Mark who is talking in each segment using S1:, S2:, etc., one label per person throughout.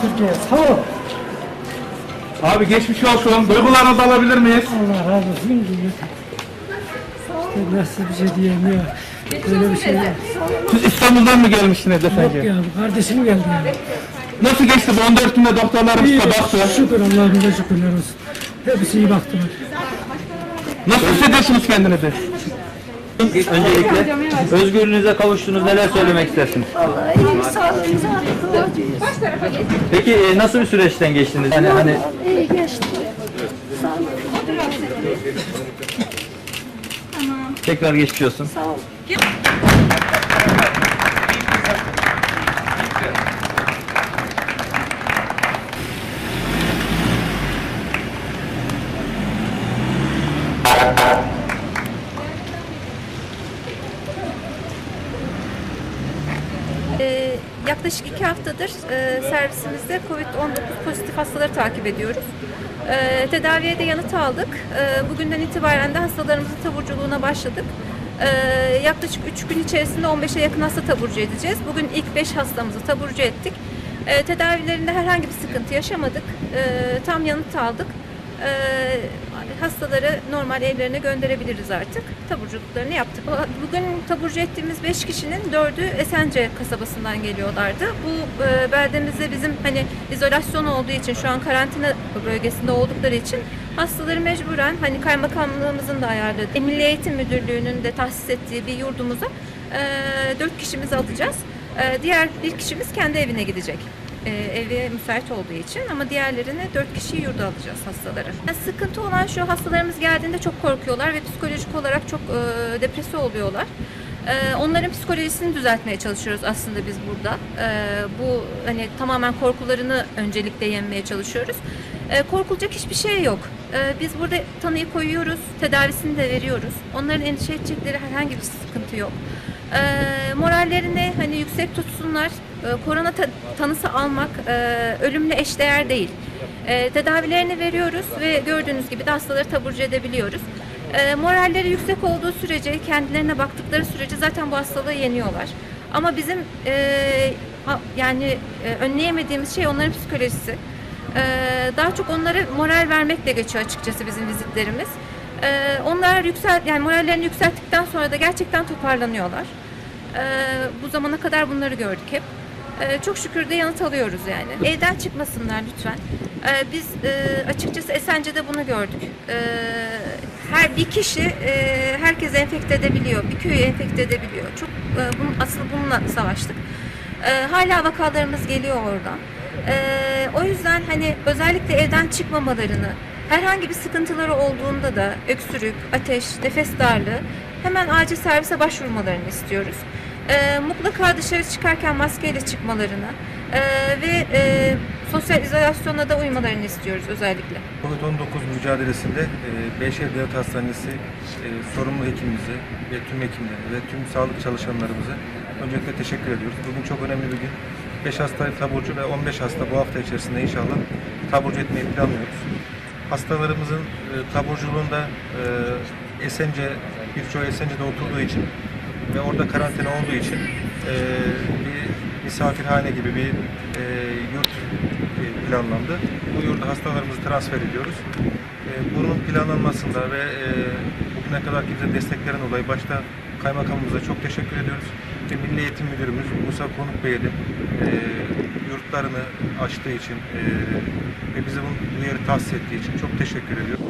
S1: Türkiye. Sağ ol.
S2: Abi geçmiş olsun. Duygularınızı alabilir miyiz?
S1: Allah razı olsun. İşte nasıl bir şey diyemiyor. Böyle bir şey yok.
S2: Siz İstanbul'dan mı gelmişsiniz
S1: Yok
S2: efendim?
S1: ya kardeşim geldi ya.
S2: Nasıl geçti bu 14 günde doktorlarımız
S1: İyi
S2: da baktı.
S1: şükür Allah'ımıza şükürler olsun. Hepsi iyi baktılar.
S2: Nasıl hissediyorsunuz kendinizi?
S3: Öncelikle özgürlüğünüze kavuştunuz. Neler söylemek istersiniz?
S4: İyi
S3: Peki e, nasıl bir süreçten geçtiniz? Yani hani
S4: İyi geçti.
S3: tekrar geçmiş olsun.
S4: Sağ ol.
S5: Yaklaşık iki haftadır e, servisimizde COVID-19 pozitif hastaları takip ediyoruz. Ee, tedaviye de yanıt aldık. Ee, bugünden itibaren de hastalarımızın taburculuğuna başladık. Ee, yaklaşık 3 gün içerisinde 15'e yakın hasta taburcu edeceğiz. Bugün ilk 5 hastamızı taburcu ettik. Ee, tedavilerinde herhangi bir sıkıntı yaşamadık. Ee, tam yanıt aldık. Ee, hastaları normal evlerine gönderebiliriz artık. Taburculuklarını yaptık. Bugün taburcu ettiğimiz 5 kişinin 4'ü Esence kasabasından geliyorlardı. Bu e, beldemizde bizim hani izolasyon olduğu için şu an karantina bölgesinde oldukları için hastaları mecburen hani kaymakamlığımızın da ayarladığı, Milli Eğitim Müdürlüğü'nün de tahsis ettiği bir yurdumuza e, 4 kişimizi alacağız. E, diğer bir kişimiz kendi evine gidecek e, müsait olduğu için ama diğerlerini dört kişiyi yurda alacağız hastaları. Yani sıkıntı olan şu hastalarımız geldiğinde çok korkuyorlar ve psikolojik olarak çok e, depresi oluyorlar. E, onların psikolojisini düzeltmeye çalışıyoruz aslında biz burada. E, bu hani tamamen korkularını öncelikle yenmeye çalışıyoruz. E, korkulacak hiçbir şey yok. E, biz burada tanıyı koyuyoruz, tedavisini de veriyoruz. Onların endişe edecekleri herhangi bir sıkıntı yok. E, morallerini hani yüksek tutsunlar. E, korona ta- tanısı almak e, ölümle eşdeğer değil. E, tedavilerini veriyoruz ve gördüğünüz gibi de hastaları taburcu edebiliyoruz. E, moralleri yüksek olduğu sürece, kendilerine baktıkları sürece zaten bu hastalığı yeniyorlar. Ama bizim e, ha- yani e, önleyemediğimiz şey onların psikolojisi. E, daha çok onlara moral vermekle geçiyor açıkçası bizim vizitlerimiz. E, onlar yüksel, yani morallerini yükselttikten sonra da gerçekten toparlanıyorlar. Ee, bu zamana kadar bunları gördük hep. Ee, çok şükür de yanıt alıyoruz yani. Evden çıkmasınlar lütfen. Ee, biz e, açıkçası Esence'de bunu gördük. Her bir kişi e, herkes enfekte edebiliyor, bir köyü enfekte edebiliyor. Çok e, bunun, asıl bununla savaştık. Hala vakalarımız geliyor oradan. O yüzden hani özellikle evden çıkmamalarını, herhangi bir sıkıntıları olduğunda da öksürük, ateş, nefes darlığı hemen acil servise başvurmalarını istiyoruz. Ee, mutlaka dışarı çıkarken maskeyle çıkmalarını ee, ve e, sosyal izolasyona da uymalarını istiyoruz özellikle.
S6: Covid-19 mücadelesinde e, Beyşehir Devlet Hastanesi e, sorumlu hekimimize ve tüm hekimlere ve tüm sağlık çalışanlarımıza öncelikle teşekkür ediyoruz. Bugün çok önemli bir gün. 5 hasta taburcu ve 15 hasta bu hafta içerisinde inşallah taburcu etmeyi planlıyoruz. Hastalarımızın e, taburculuğunda e, Esence, birçoğu Esence'de oturduğu için ve orada karantina olduğu için e, bir misafirhane gibi bir e, yurt e, planlandı. Bu yurda hastalarımızı transfer ediyoruz. E, bunun planlanmasında ve e, bugüne kadar bize desteklerin dolayı başta kaymakamımıza çok teşekkür ediyoruz. Ve Milli Eğitim Müdürümüz Musa Konuk Bey'e de e, yurtlarını açtığı için e, ve bize bunu, bu yeri tahsis ettiği için çok teşekkür ediyorum.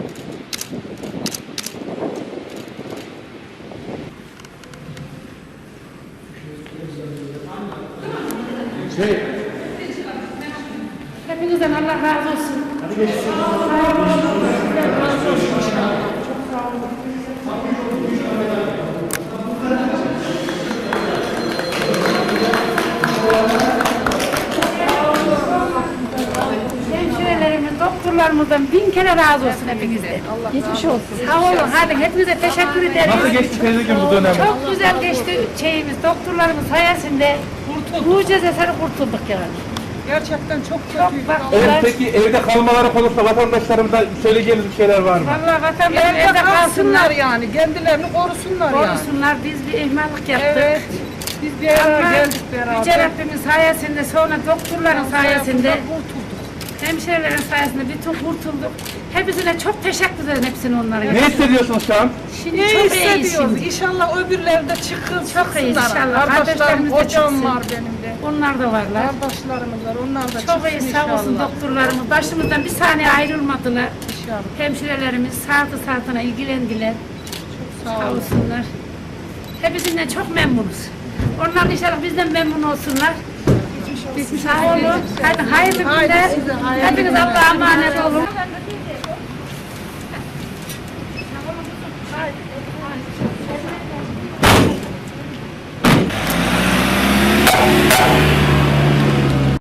S4: Hepinizden Allah razı olsun. Hemşirelerimiz, doktorlarımızdan bin kere razı olsun hepinizden. Geçmiş olsun. Sağ olun. Hadi hepinize teşekkür ederiz.
S2: Nasıl geçti teyzeciğim bu dönem?
S4: Çok güzel geçti şeyimiz. Doktorlarımız sayesinde mucize eseri kurtulduk yani.
S7: Gerçekten çok
S4: Çok
S7: kötü.
S2: Evet, peki evde kalmaları konusunda vatandaşlarımıza söyleyeceğiniz bir şeyler var mı?
S4: Vallahi vatandaş
S7: Evde kalsınlar yani. Kendilerini korusunlar yani.
S4: Korusunlar. Biz bir ihmallik yaptık.
S7: Evet. Biz
S4: Ama Yüce Rabbimin sayesinde sonra doktorların sayesinde hemşirelerin sayesinde bütün kurtulduk. Hepsine çok teşekkür ederim hepsine onlara.
S2: Ne hissediyorsunuz şu an?
S4: Şimdi
S7: Ne
S4: çok iyi
S7: hissediyoruz?
S4: şimdi.
S7: İnşallah öbürleri de çıkın.
S4: Çok iyi inşallah.
S7: Kardeşlerim,
S4: Kardeşlerimiz de
S7: hocam
S4: çıksın.
S7: var benim de.
S4: Onlar da varlar.
S7: Kardeşlerimiz var. Onlar da
S4: Çok iyi
S7: çıksın
S4: sağ olsun
S7: inşallah.
S4: doktorlarımız. Başımızdan bir saniye ayrılmadılar.
S7: İnşallah.
S4: Hemşirelerimiz saatı saatine ilgilendiler. Sağ olsunlar. Hepsinden çok memnunuz. Onlar inşallah bizden memnun olsunlar. Olun. Hadi hayırlı günler. Hepiniz Allah'a emanet olun.